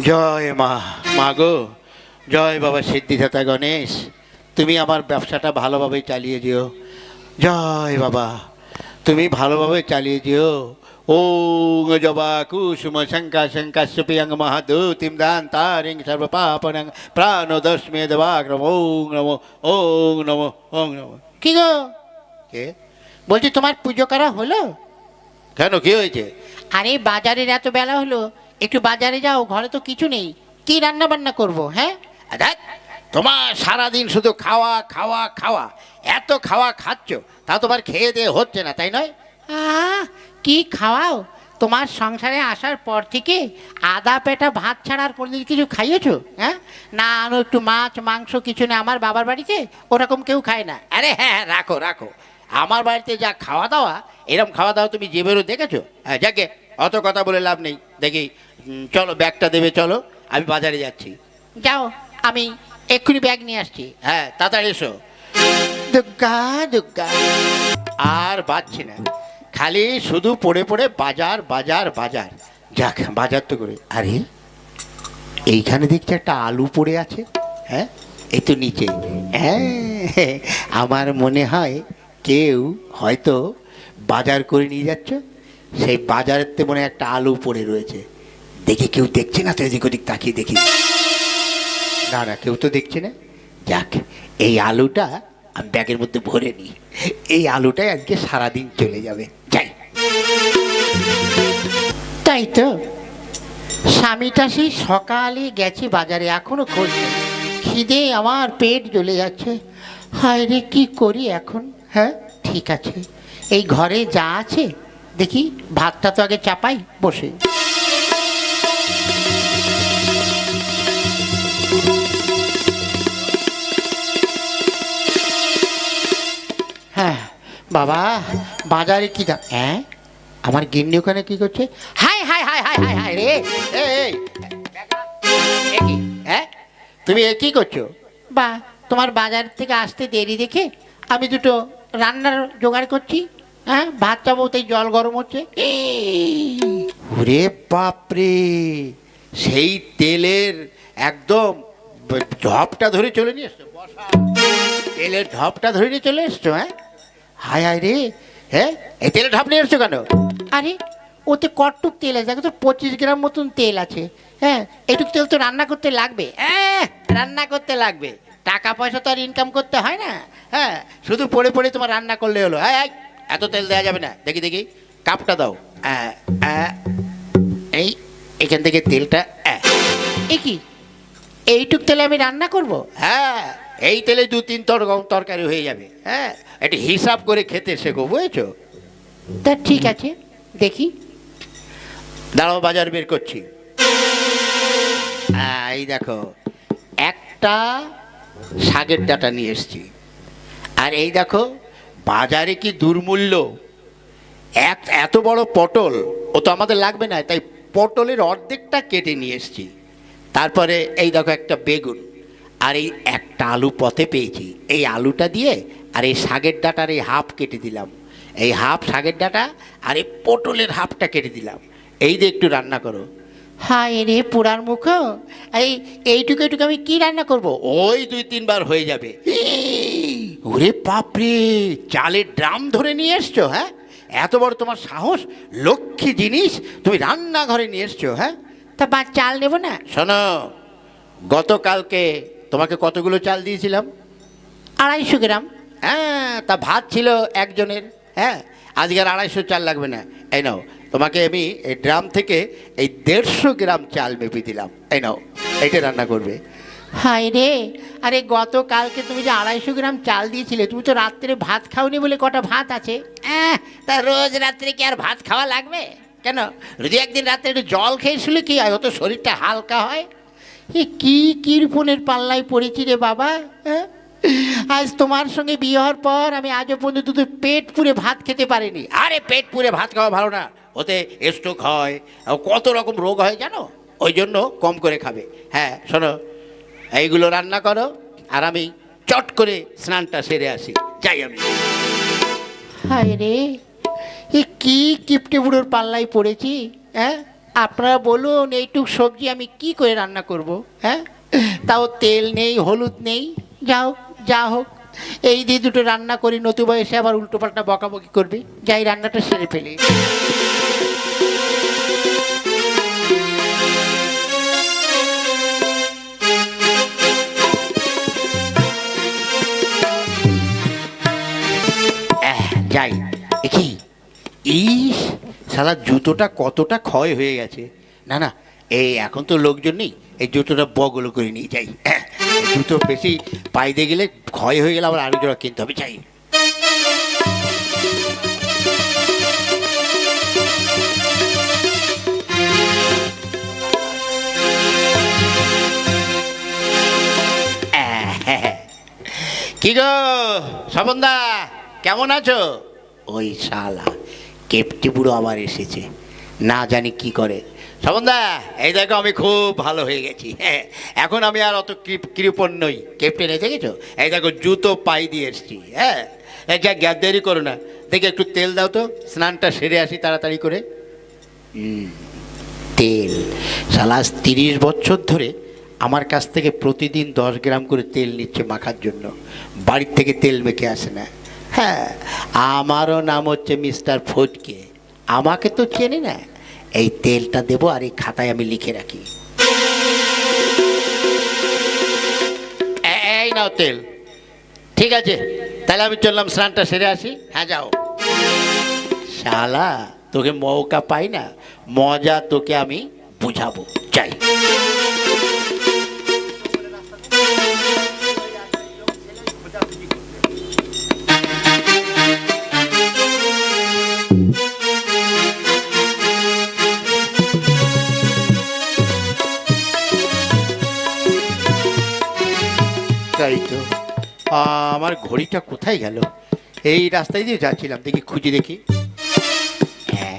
জয় মা মা গো। জয় বাবা সিদ্ধিদাতা গণেশ। তুমি আমার ব্যবসাটা ভালোভাবে চালিয়ে দিও। জয় বাবা তুমি ভালোভাবে চালিয়ে দিও। ওং জবা কুসুম শঙ্কা শঙ্কা সুপিয়ং মহাদূতিম দান তারিং সর্ব পাপনং প্রাণ দশমে দেবাগ্রম ওং নমো ওং নমো ওং নমো। কি গো? কে? বলছি তোমার পুজো করা হলো? কেন কি হয়েছে? আরে বাজারের এত বেলা হলো। একটু বাজারে যাও ঘরে তো কিছু নেই। কি রান্না বান্না করব হ্যাঁ? দেখ তোমার সারাদিন শুধু খাওয়া খাওয়া খাওয়া। এত খাওয়া খাচ্ছ তা তোমার খেয়ে দিয়ে হচ্ছে না তাই নয়? কি খাওয়াও? তোমার সংসারে আসার পর থেকে আদা পেটা ভাত ছাড়া আর কোনোদিন কিছু খাইয়েছো? হ্যাঁ? না আনো একটু মাছ মাংস কিছু না আমার বাবার বাড়িতে ওরকম কেউ খায় না। আরে হ্যাঁ হ্যাঁ রাখো রাখো। আমার বাড়িতে যা খাওয়া দাওয়া এরকম খাওয়া দাওয়া তুমি জীবেরও দেখেছ? হ্যাঁ যাকে অত কথা বলে লাভ নেই। দেখি চলো ব্যাগটা দেবে চলো। আমি বাজারে যাচ্ছি। যাও আমি এক্ষুনি ব্যাগ নিয়ে আসছি। হ্যাঁ তাড়াতাড়ি এসো। দুর্গা দুর্গা আর বাজছি না। খালি শুধু পড়ে পড়ে বাজার বাজার বাজার। যাক বাজার তো করে আরে এইখানে দেখছি একটা আলু পড়ে আছে। হ্যাঁ এই তো নিচে। হ্যাঁ আমার মনে হয় কেউ হয়তো বাজার করে নিয়ে যাচ্ছ। সেই বাজারের তে মনে একটা আলু পড়ে রয়েছে। দেখি কেউ দেখছে না? তো এদিক ওদিক তাকিয়ে দেখি। না না, কেউ তো দেখছে না। যাক, এই আলুটা আমি ব্যাগের মধ্যে ভরে নিই। এই আলুটাই আজকে সারাদিন চলে যাবে। যাই। তাই তো। স্বামীটা সেই সকালে গেছে বাজারে, এখনও খোঁজ খিদে আমার পেট জ্বলে যাচ্ছে। হায় রে, কি করি এখন? হ্যাঁ ঠিক আছে। এই ঘরে যা আছে দেখি, ভাতটা তো আগে চাপাই, বসে। হ্যাঁ বাবা, বাজারে কি দাম হ্যাঁ? আমার গিন্নি ওখানে কি করছে? Hi hi hi hi hi hi রে? হ্যাঁ তুমি এ কি করছ? বা, তোমার বাজার থেকে আসতে দেরি দেখে আমি দুটো রান্নার জোগাড় করছি। হ্যাঁ ভাত চাবো জল গরম হচ্ছে। ওরে বাপরে সেই তেলের একদম ঢপটা ধরে চলে নিয়ে এসছো। তেলের ঢপটা ধরে নিয়ে চলে এসছো হ্যাঁ? হায় হায় রে হ্যাঁ? এই তেলের ঢপ নিয়ে এসছো কেন? আরে ওতে কটটুক তেল আছে দেখো তো পঁচিশ গ্রাম মতন তেল আছে। হ্যাঁ এটুক তেল তো রান্না করতে লাগবে। হ্যাঁ রান্না করতে লাগবে। টাকা পয়সা তো আর ইনকাম করতে হয় না। হ্যাঁ শুধু পড়ে পড়ে তোমার রান্না করলে হলো। হ্যাঁ এই, এত তেল দেওয়া যাবে না। দেখি দেখি। কাপটা দাও। এই এখান থেকে তেলটা কি? এইটুক তেলে আমি রান্না করব? হ্যাঁ এই তেলে দু তিন তরকম তরকারি হয়ে যাবে। হ্যাঁ একটু হিসাব করে খেতে শেখো বুঝেছ? তা ঠিক আছে দেখি। দাঁড়াও বাজার বের করছি। এই দেখো একটা শাকের ডাটা নিয়ে এসছি। আর এই দেখো বাজারে কি দুর্মূল্য? এক এত বড় পটল ও তো আমাদের লাগবে না তাই পটলের অর্ধেকটা কেটে নিয়ে এসছি। তারপরে এই দেখো একটা বেগুন আর এই একটা আলু পথে পেয়েছি। এই আলুটা দিয়ে আর এই শাকের ডাটার এই হাফ কেটে দিলাম। এই হাফ শাকের ডাটা আর এই পটলের হাফটা কেটে দিলাম। এই দিয়ে একটু রান্না করো। হায় রে পোড়ার মুখ এই এইটুকু এইটুকু আমি কি রান্না করব? ওই দুই তিনবার হয়ে যাবে। ওরে বাপরে চালের ড্রাম ধরে নিয়ে এসছো হ্যাঁ? এত বড় তোমার সাহস লক্ষ্মী জিনিস তুমি রান্নাঘরে নিয়ে এসছো হ্যাঁ? তা বা চাল নেব না? শোনো গতকালকে তোমাকে কতগুলো চাল দিয়েছিলাম? আড়াইশো গ্রাম। হ্যাঁ তা ভাত ছিল একজনের হ্যাঁ? আজকে আর আড়াইশো চাল লাগবে না। এই নাও তোমাকে আমি এই ড্রাম থেকে এই দেড়শো গ্রাম চাল মেপে দিলাম। এই নাও এইটা রান্না করবে। হায় রে। আরে গতকালকে তুমি যে আড়াইশো গ্রাম চাল দিয়েছিলে তুমি তো রাত্রে ভাত খাওনি বলে কটা ভাত আছে? তা রোজ রাত্রে কি আর ভাত খাওয়া লাগবে? কেন? যদি একদিন রাত্রে একটু জল খেয়েছিল কি? হয় অত শরীরটা হালকা হয়? এ কি কিরপনের পাল্লায় পড়েছি রে বাবা হ্যাঁ? আজ তোমার সঙ্গে বিয়ে হওয়ার পর আমি আজও পর্যন্ত দুটো পেট পুরে ভাত খেতে পারিনি। আরে পেট পুরে ভাত খাওয়া ভালো না। ওতে স্ট্রোক হয় কত রকম রোগ হয় জানো? ওই জন্য কম করে খাবে। হ্যাঁ শোনো এইগুলো রান্না করো আর আমি চট করে স্নানটা সেরে আসি। যাই আমি। হায় রে, এ কি কিপটে বুড়োর পাল্লায় পড়েছি হ্যাঁ? আপনারা বলুন, এইটুক সবজি আমি কি করে রান্না করব হ্যাঁ? তাও তেল নেই, হলুদ নেই, যা হোক যা হোক। এই দিয়ে দুটো রান্না করি, নতুবা এসে আবার উল্টোপাল্টা বকাবকি করবে। যাই, রান্নাটা সেরে ফেলি। যাই এ কি ইস সালা জুতোটা কতটা ক্ষয় হয়ে গেছে। না না এই এখন তো লোকজন নেই এই জুতোটা বগলো করে নিয়ে যাই। আহ, জুতো বেশি পাইতে গেলে ক্ষয় হয়ে গেলে আবার আরও জোড়া কিনতে হবে চাই কি গো স্বপনদা কেমন আছো? ওই শালা কেপটি বুড়ো আবার এসেছে। না জানি কি করে। স্বপনদা এই দেখো আমি খুব ভালো হয়ে গেছি। হ্যাঁ এখন আমি আর অত কৃপ- কৃপণ নই। কেপটে নেই দেখেছ এই দেখো জুতো পাই দিয়ে এসছি। হ্যাঁ যা গ্যাপ দেরি করো না। দেখে একটু তেল দাও তো। স্নানটা সেরে আসি তাড়াতাড়ি করে। তেল। শালা আজ তিরিশ বছর ধরে আমার কাছ থেকে প্রতিদিন দশ গ্রাম করে তেল নিচ্ছে মাখার জন্য। বাড়ির থেকে তেল মেখে আসে না। হ্যাঁ আমারও নাম হচ্ছে মিস্টার ফটকে আমাকে তো চেনে না। এই তেলটা দেবো আর এই খাতায় আমি লিখে রাখি। এই নাও তেল। ঠিক আছে, তাহলে আমি চললাম, স্নানটা সেরে আসি। হ্যাঁ যাও। শালা, তোকে মৌকা পাই না। মজা তোকে আমি বুঝাবো। চাই আমার ঘড়িটা কোথায় গেল? এই রাস্তায় দিয়ে যাচ্ছিলাম, দেখি খুঁজে দেখি। হ্যাঁ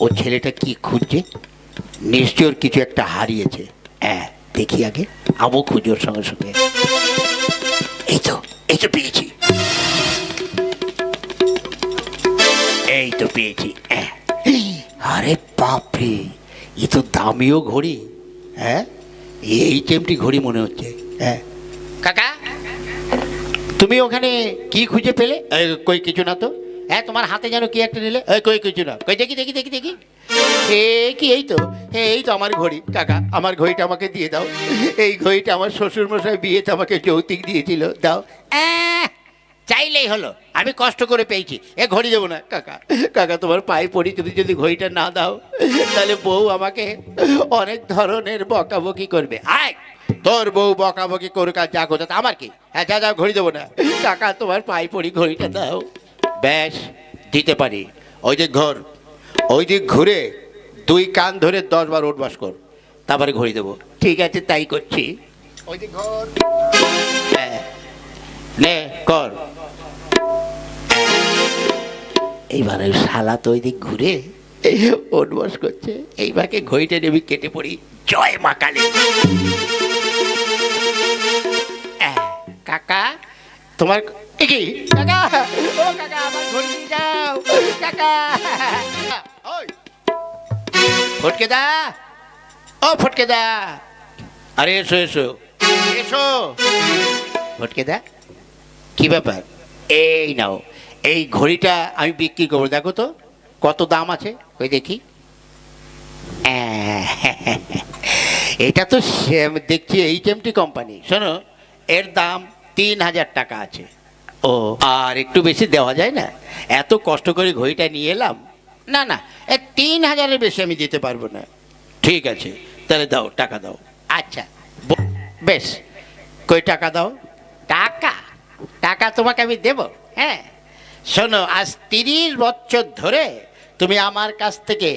ও ছেলেটা কি খুঁজছে? নিশ্চয় ওর কিছু একটা হারিয়েছে। হ্যাঁ দেখি আগে আবো খুঁজোর সঙ্গে সঙ্গে। এই তো এই তো পেয়েছি। এই তো পেয়েছি হ্যাঁ। আরে বাপরে, এ তো দামিও ঘড়ি হ্যাঁ? এই চেমটি ঘড়ি মনে হচ্ছে হ্যাঁ। কাকা তুমি ওখানে কি খুঁজে পেলে? কই কিছু না তো। হ্যাঁ তোমার হাতে যেন কি একটা নিলে? কই কিছু না। কই দেখি দেখি দেখি দেখি। এ কি এই তো। হে এই তো আমার ঘড়ি। কাকা আমার ঘড়িটা আমাকে দিয়ে দাও। এই ঘড়িটা আমার শ্বশুর মশাই বিয়েতে আমাকে যৌতুক দিয়েছিল। দাও। চাইলেই হলো। আমি কষ্ট করে পেয়েছি। এ ঘড়ি দেবো না কাকা। কাকা তোমার পায়ে পড়ি তুমি যদি ঘড়িটা না দাও তাহলে বউ আমাকে অনেক ধরনের বকাবকি করবে। আয়! তোর বউ বকাবকি করুক আর যা কোথা আমার কি? হ্যাঁ যা যা ঘড়ি দেবো না। টাকা তোমার পায়ে পড়ি ঘড়িটা দাও। ব্যাস দিতে পারি। ওই দিক ঘর ওই দিক ঘুরে দুই কান ধরে দশ বার উঠবাস কর। তারপরে ঘড়ি দেবো। ঠিক আছে তাই করছি। ওই দিক ঘর। হ্যাঁ নে কর। এইবারে শালা তো ওই দিক ঘুরে উঠবাস করছে। এইভাবে ঘড়িটা নেবি কেটে পড়ি। জয় মা কালী। কাকা। তোমার কি? কাকা ও কাকা আমার ঘড়ি যাও কাকা। ওই। ফটকে দা। ও ফটকে দা। আরে এসো এসো। এসো। ফটকে দা। কি ব্যাপার? এই নাও এই ঘড়িটা আমি বিক্রি করব দেখো তো কত দাম আছে ওই দেখি। আহ, এটা তো সে- দেখছি এইচ এম টি কোম্পানি শোনো এর দাম তিন হাজার টাকা আছে। ও। আর একটু বেশি দেওয়া যায় না? এত কষ্ট করে ঘড়িটা নিয়ে এলাম। না না এ তিন হাজারের বেশি আমি দিতে পারব না। ঠিক আছে তাহলে দাও টাকা দাও। আচ্ছা বেশ কই টাকা দাও? টাকা? টাকা তোমাকে আমি দেব হ্যাঁ? শোনো আজ তিরিশ বছর ধরে তুমি আমার কাছ থেকে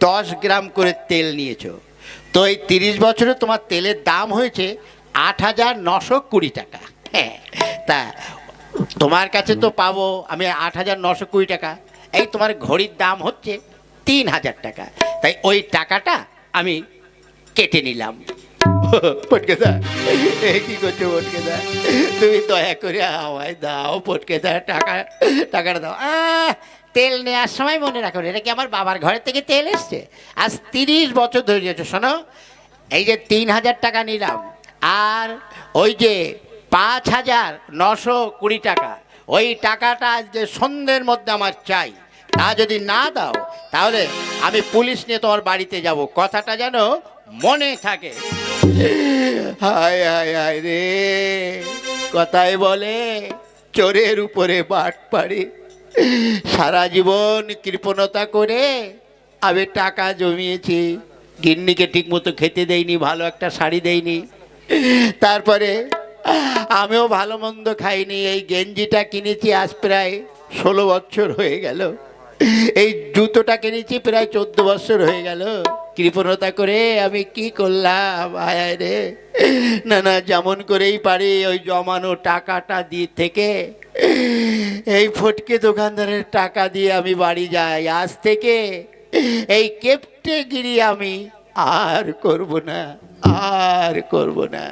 দশ গ্রাম করে তেল নিয়েছো। তো এই তিরিশ বছরে তোমার তেলের দাম হয়েছে আট হাজার নশো কুড়ি টাকা। তা তোমার কাছে তো পাবো আমি আট হাজার নশো কুড়ি টাকা। এই তোমার ঘড়ির দাম হচ্ছে তিন হাজার টাকা। তাই ওই টাকাটা আমি কেটে নিলাম। পটকেদা কি করছ পটকেদা? তুমি দয়া করে আমায় দাও পটকেদা, টাকা, টাকাটা দাও। তেল নেওয়ার সময় মনে রাখুন এটা কি আমার বাবার ঘরের থেকে তেল এসছে? আজ তিরিশ বছর ধরে যেতে শোনো। এই যে তিন হাজার টাকা নিলাম, আর ওই যে পাঁচ হাজার নশো কুড়ি টাকা। ওই টাকাটা আজকে সন্ধ্যের মধ্যে আমার চাই। তা যদি না দাও, তাহলে আমি পুলিশ নিয়ে তোমার বাড়িতে যাব। কথাটা যেন মনে থাকে। হায় হায় হায় রে। কথায় বলে চোরের উপরে বাট পাড়ে। সারা জীবন কৃপণতা করে আমি টাকা জমিয়েছি। গিন্নিকে ঠিক মতো খেতে দেইনি, ভালো একটা শাড়ি দেইনি। তারপরে আমিও ভালো মন্দ খাইনি, এই গেঞ্জিটা কিনেছি আজ প্রায় ষোলো বছর হয়ে গেল। এই জুতোটা কিনেছি প্রায় চোদ্দ বছর হয়ে গেল। কৃপণতা করে আমি কি করলাম? আয় রে। না না, যেমন করেই পারি ওই জমানো টাকাটা দিয়ে থেকে। এই ফটকে দোকানদারের টাকা দিয়ে আমি বাড়ি যাই। আজ থেকে এই কেপটে গিরি আমি আর করব না, আর করব না।